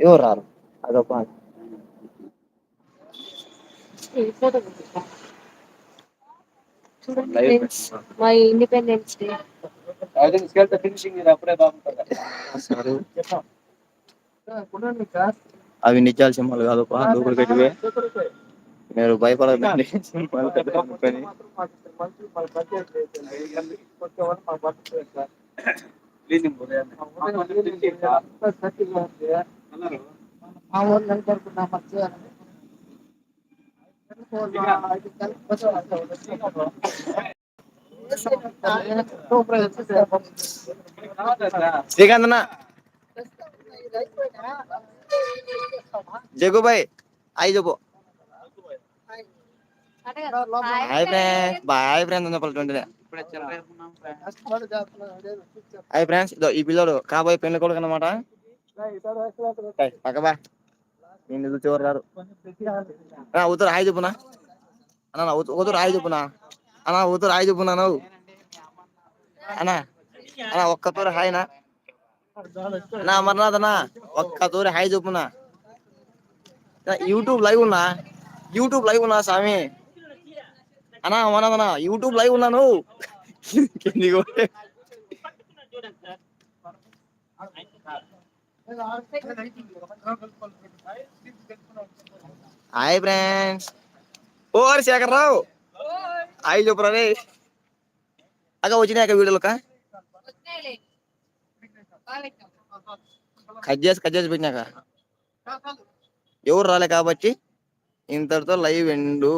ఎవరు రారు? అదొక మా ఇండిపెండెన్స్ డే అవి నిజాలు సింహాలు కాదు డూప్లికేట్ మీరు భయపడకండి. సింహాలు అనుకొని. మా ఊర్లో అనుకుంటున్నా శ్రీకాంత్ అయి చెప్పు. హాయ్. ఫ్రెండ్స్ బాయ్ ఫ్రెండ్స్ చెప్పాలి హాయ్ ఫ్రెండ్స్ ఇదో ఈ పిల్లడు కాబోయే పెళ్ళి కొడుకు అనమాట పక్కబా నేను ఇది చివరి రారు. అన్నా ఊతురు హాయ్ చెప్పునా అన్న ఊతురు హాయ్ చెప్పునా అన్న ఊతురు హాయ్ చెప్పునా నువ్వు? అన్నా అన్నా ఒక్క తూరి హాయ్ నా. అన్నా అమర్నాథ్ అన్నా ఒక్క తూరి హాయ్ చెప్పునా యూట్యూబ్ లైవ్ ఉన్నా యూట్యూబ్ లైవ్ ఉన్నా స్వామి? అన్నా మనదనా యూట్యూబ్ లైవ్ ఉన్నాను. కిందికి హాయ్ ఫ్రెండ్స్ ఓ అరే శేఖర్ రావు హాయ్ చెప్పురా రే అక్క వచ్చినాయి అక్క వీడియోలక కట్ చేసి కట్ చేసి పెట్టినాక ఎవరు రాలే కాబట్టి ఇంతటితో లైవ్ ఎండు